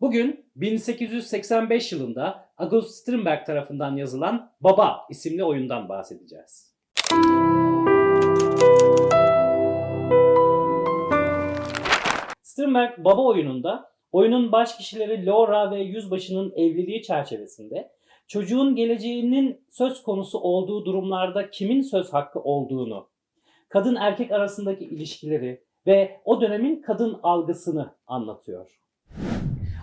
Bugün 1885 yılında August Strindberg tarafından yazılan Baba isimli oyundan bahsedeceğiz. Strindberg Baba oyununda oyunun baş kişileri Laura ve Yüzbaşı'nın evliliği çerçevesinde çocuğun geleceğinin söz konusu olduğu durumlarda kimin söz hakkı olduğunu, kadın erkek arasındaki ilişkileri ve o dönemin kadın algısını anlatıyor.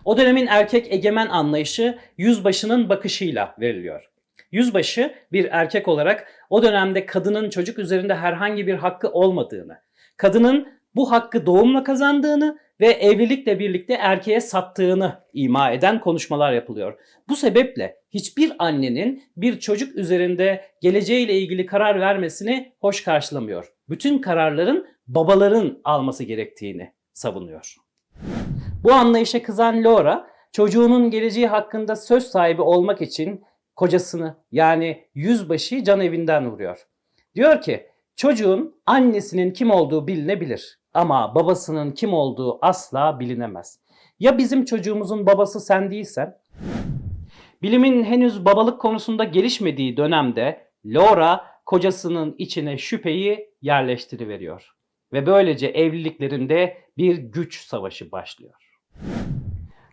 O dönemin erkek egemen anlayışı yüzbaşının bakışıyla veriliyor. Yüzbaşı bir erkek olarak o dönemde kadının çocuk üzerinde herhangi bir hakkı olmadığını, kadının bu hakkı doğumla kazandığını ve evlilikle birlikte erkeğe sattığını ima eden konuşmalar yapılıyor. Bu sebeple hiçbir annenin bir çocuk üzerinde geleceğiyle ilgili karar vermesini hoş karşılamıyor. Bütün kararların babaların alması gerektiğini savunuyor. Bu anlayışa kızan Laura, çocuğunun geleceği hakkında söz sahibi olmak için kocasını yani yüzbaşıyı can evinden vuruyor. Diyor ki çocuğun annesinin kim olduğu bilinebilir ama babasının kim olduğu asla bilinemez. Ya bizim çocuğumuzun babası sen değilsen? Bilimin henüz babalık konusunda gelişmediği dönemde Laura kocasının içine şüpheyi yerleştiriveriyor. Ve böylece evliliklerinde bir güç savaşı başlıyor.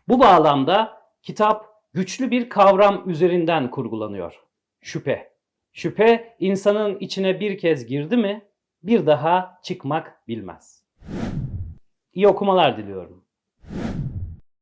Bu bağlamda kitap güçlü bir kavram üzerinden kurgulanıyor. Şüphe. Şüphe insanın içine bir kez girdi mi bir daha çıkmak bilmez. İyi okumalar diliyorum.